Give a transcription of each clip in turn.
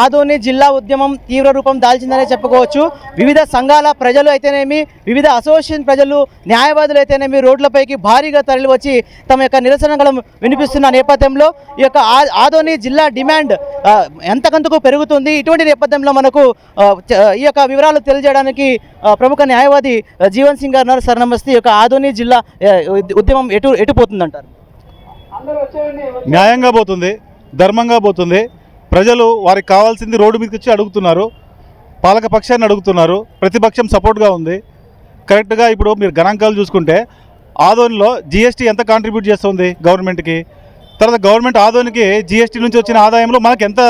ఆదోని జిల్లా ఉద్యమం తీవ్ర రూపం దాల్చిందనే చెప్పుకోవచ్చు. వివిధ సంఘాల ప్రజలు అయితేనేమి వివిధ అసోసియేషన్ ప్రజలు న్యాయవాదులు అయితేనేమి రోడ్లపైకి భారీగా తరలివచ్చి తమ యొక్క నిరసనలను వినిపిస్తున్న నేపథ్యంలో ఈ యొక్క ఆదోని జిల్లా డిమాండ్ ఎంతకంతకు పెరుగుతుంది? ఇటువంటి నేపథ్యంలో మనకు ఈ యొక్క వివరాలు తెలియజేయడానికి ప్రముఖ న్యాయవాది జీవన్ సింగ్ గారు ఉన్నారు. సార్ నమస్తే. ఈ యొక్క ఆదోని జిల్లా ఉద్యమం ఎటు ఎటు పోతుందంటారు? న్యాయంగా పోతుంది ధర్మంగా పోతుంది. ప్రజలు వారికి కావాల్సింది రోడ్డు మీదకి వచ్చి అడుగుతున్నారు. పాలక పక్షాన్ని అడుగుతున్నారు. ప్రతిపక్షం సపోర్ట్గా ఉంది. కరెక్ట్గా ఇప్పుడు మీరు గణాంకాలు చూసుకుంటే ఆదోనిలో జీఎస్టీ ఎంత కాంట్రిబ్యూట్ చేస్తుంది గవర్నమెంట్కి? తర్వాత గవర్నమెంట్ ఆదోనికి జీఎస్టీ నుంచి వచ్చిన ఆదాయంలో మనకి ఎంత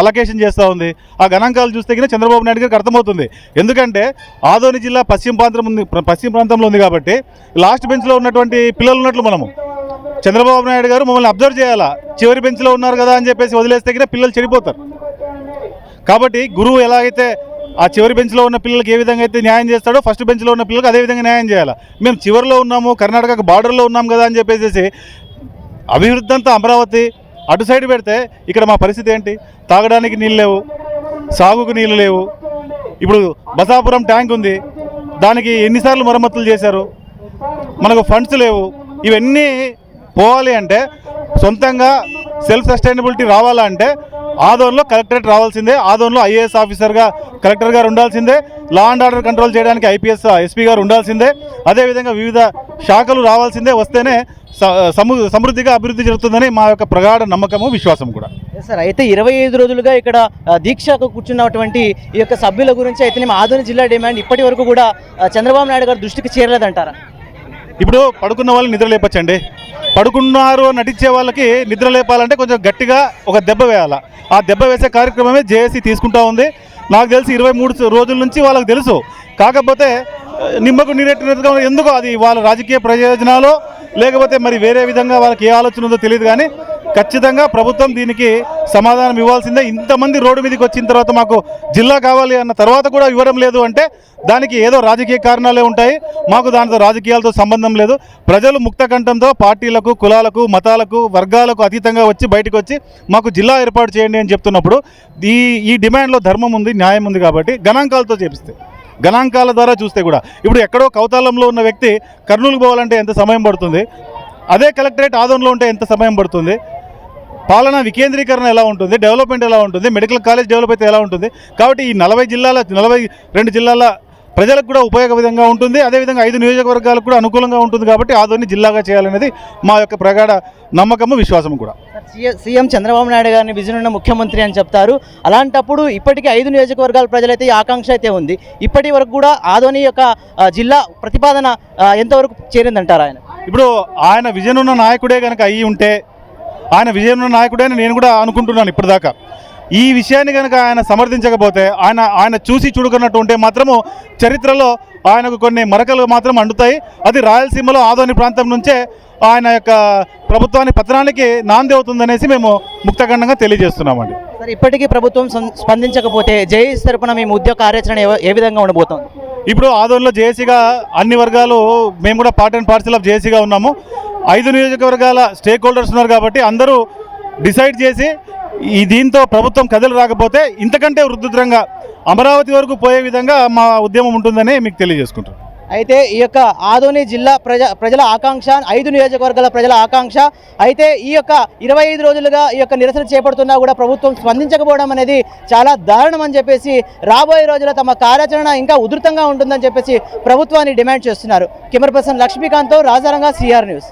అలొకేషన్ చేస్తూ ఉంది? ఆ గణాంకాలు చూస్తే కింద చంద్రబాబు నాయుడు గారికి అర్థమవుతుంది. ఎందుకంటే ఆదోని జిల్లా పశ్చిమ ప్రాంతం ఉంది పశ్చిమ ప్రాంతంలో ఉంది కాబట్టి లాస్ట్ బెంచ్లో ఉన్నటువంటి పిల్లలు ఉన్నట్లు మనము. చంద్రబాబు నాయుడు గారు మమ్మల్ని అబ్జర్వ్ చేయాలా? చివరి బెంచ్లో ఉన్నారు కదా అని చెప్పేసి వదిలేస్తే కింద పిల్లలు చెడిపోతారు. కాబట్టి గురువు ఎలాగైతే ఆ చివరి బెంచ్లో ఉన్న పిల్లలకి ఏ విధంగా అయితే న్యాయం చేస్తాడో ఫస్ట్ బెంచ్లో ఉన్న పిల్లలకు అదే విధంగా న్యాయం చేయాలి? మేము చివరిలో ఉన్నాము కర్ణాటక బార్డర్లో ఉన్నాం కదా అని చెప్పేసి అభివృద్ధి అంతా అమరావతి అటు సైడ్ పెడితే ఇక్కడ మా పరిస్థితి ఏంటి? తాగడానికి నీళ్ళు లేవు సాగుకు నీళ్ళు లేవు. ఇప్పుడు బసాపురం ట్యాంక్ ఉంది దానికి ఎన్నిసార్లు మరమ్మతులు చేశారు? మనకు ఫండ్స్ లేవు. ఇవన్నీ పోవాలి అంటే సొంతంగా సెల్ఫ్ సస్టైనబిలిటీ రావాలంటే ఆదోన్లో కలెక్టరేట్ రావాల్సిందే ఆదోన్లో ఐఏఎస్ ఆఫీసర్గా కలెక్టర్ గారు ఉండాల్సిందే లా అండ్ ఆర్డర్ కంట్రోల్ చేయడానికి ఐపీఎస్ ఎస్పీ గారు ఉండాల్సిందే అదేవిధంగా వివిధ శాఖలు రావాల్సిందే వస్తేనే సమృద్ధిగా అభివృద్ధి జరుగుతుందని మా యొక్క ప్రగాఢ నమ్మకము విశ్వాసం కూడా. సార్ అయితే ఇరవై ఐదు రోజులుగా ఇక్కడ దీక్షకు కూర్చున్నటువంటి ఈ యొక్క సభ్యుల గురించి అయితే ఆదోని జిల్లా డిమాండ్ ఇప్పటి వరకు కూడా చంద్రబాబు నాయుడు గారు దృష్టికి చేరలేదంటారా? ఇప్పుడు పడుకున్న వాళ్ళని నిద్ర లేపచ్చండి పడుకున్నారు నటించే వాళ్ళకి నిద్ర లేపాలంటే కొంచెం గట్టిగా ఒక దెబ్బ వేయాలి. ఆ దెబ్బ వేసే కార్యక్రమమే జేఏసీ తీసుకుంటా ఉంది. నాకు తెలిసి ఇరవై మూడు రోజుల నుంచి వాళ్ళకి తెలుసు. కాకపోతే నిమ్మకు నీరెట్టినట్టుగా ఎందుకో అది వాళ్ళ రాజకీయ ప్రయోజనాలు లేకపోతే మరి వేరే విధంగా వాళ్ళకి ఏ ఆలోచన ఉందో తెలియదు కానీ ఖచ్చితంగా ప్రభుత్వం దీనికి సమాధానం ఇవ్వాల్సిందే. ఇంతమంది రోడ్డు మీదకి వచ్చిన తర్వాత మాకు జిల్లా కావాలి అన్న తర్వాత కూడా ఇవ్వడం లేదు అంటే దానికి ఏదో రాజకీయ కారణాలే ఉంటాయి. మాకు దానితో రాజకీయాలతో సంబంధం లేదు. ప్రజలు ముక్త కంఠంతో పార్టీలకు కులాలకు మతాలకు వర్గాలకు అతీతంగా వచ్చి బయటకు వచ్చి మాకు జిల్లా ఏర్పాటు చేయండి అని చెప్తున్నప్పుడు ఈ ఈ డిమాండ్లో ధర్మం ఉంది న్యాయం ఉంది కాబట్టి గణాంకాలతో చేపిస్తే. గణాంకాల ద్వారా చూస్తే కూడా. ఇప్పుడు ఎక్కడో కౌతాలంలో ఉన్న వ్యక్తి కర్నూలుకు పోవాలంటే ఎంత సమయం పడుతుంది? అదే కలెక్టరేట్ ఆదంలో ఉంటే ఎంత సమయం పడుతుంది? పాలన వికేంద్రీకరణ ఎలా ఉంటుంది? డెవలప్మెంట్ ఎలా ఉంటుంది? మెడికల్ కాలేజ్ డెవలప్ అయితే ఎలా ఉంటుంది? కాబట్టి ఈ నలభై జిల్లాల నలభై రెండు జిల్లాల ప్రజలకు కూడా ఉపయోగ విధంగా ఉంటుంది. అదేవిధంగా ఐదు నియోజకవర్గాలకు కూడా అనుకూలంగా ఉంటుంది కాబట్టి ఆదోని జిల్లాగా చేయాలనేది మా యొక్క ప్రగాఢ నమ్మకము విశ్వాసం కూడా. సీఎం- చంద్రబాబు నాయుడు గారిని విజన్ ఉన్న ముఖ్యమంత్రి అని చెప్తారు. అలాంటప్పుడు ఇప్పటికీ ఐదు నియోజకవర్గాల ప్రజలైతే ఈ ఆకాంక్ష అయితే ఉంది. ఇప్పటి వరకు కూడా ఆదోని యొక్క జిల్లా ప్రతిపాదన ఎంతవరకు చేరిందంటారు ఆయన? ఇప్పుడు ఆయన విజన్ ఉన్న నాయకుడే కనుక అయ్యి ఉంటే ఆయన విజయం నాయకుడే నేను కూడా అనుకుంటున్నాను ఇప్పటిదాకా. ఈ విషయాన్ని కనుక ఆయన సమర్థించకపోతే ఆయన ఆయన చూసి చూడుకున్నట్టు ఉంటే మాత్రము చరిత్రలో ఆయనకు కొన్ని మరకలు మాత్రం అండుతాయి అది రాయలసీమలో ఆదోని ప్రాంతం నుంచే ఆయన యొక్క ప్రభుత్వాన్ని పతనానికి నాంది అవుతుందనేసి మేము ముక్తఖండంగా తెలియజేస్తున్నామండి. సార్ ఇప్పటికీ ప్రభుత్వం స్పందించకపోతే జేఈస్ తరపున మేము ఉద్యోగ కార్యాచరణ ఏ- ఏ విధంగా ఉండబోతోంది ఇప్పుడు ఆదోన్లో జేఏసీగా అన్ని వర్గాలు మేము కూడా పార్ట్ అండ్ పార్సల్ ఆఫ్ జేఏసీగా ఉన్నాము. ఐదు నియోజకవర్గాల స్టేక్ హోల్డర్స్ ఉన్నారు కాబట్టి అందరూ డిసైడ్ చేసి ఈ దీంతో ప్రభుత్వం కథలు రాకపోతే ఇంతకంటే వృద్ధుద్రంగా అమరావతి వరకు పోయే విధంగా మా ఉద్యమం ఉంటుందని మీకు తెలియజేసుకుంటాం. అయితే ఈ యొక్క ఆదోని జిల్లా ప్రజ ప్రజల ఆకాంక్ష ఐదు నియోజకవర్గాల ప్రజల ఆకాంక్ష అయితే ఈ యొక్క ఇరవై ఐదు రోజులుగా ఈ యొక్క నిరసన చేపడుతున్నా కూడా ప్రభుత్వం స్పందించకపోవడం అనేది చాలా దారుణం అని చెప్పేసి రాబోయే రోజుల్లో తమ కార్యాచరణ ఇంకా ఉధృతంగా ఉంటుందని చెప్పేసి ప్రభుత్వాన్ని డిమాండ్ చేస్తున్నారు. కెమెరా పర్సన్ లక్ష్మీకాంత్తో రాజారంగా సిఆర్ న్యూస్.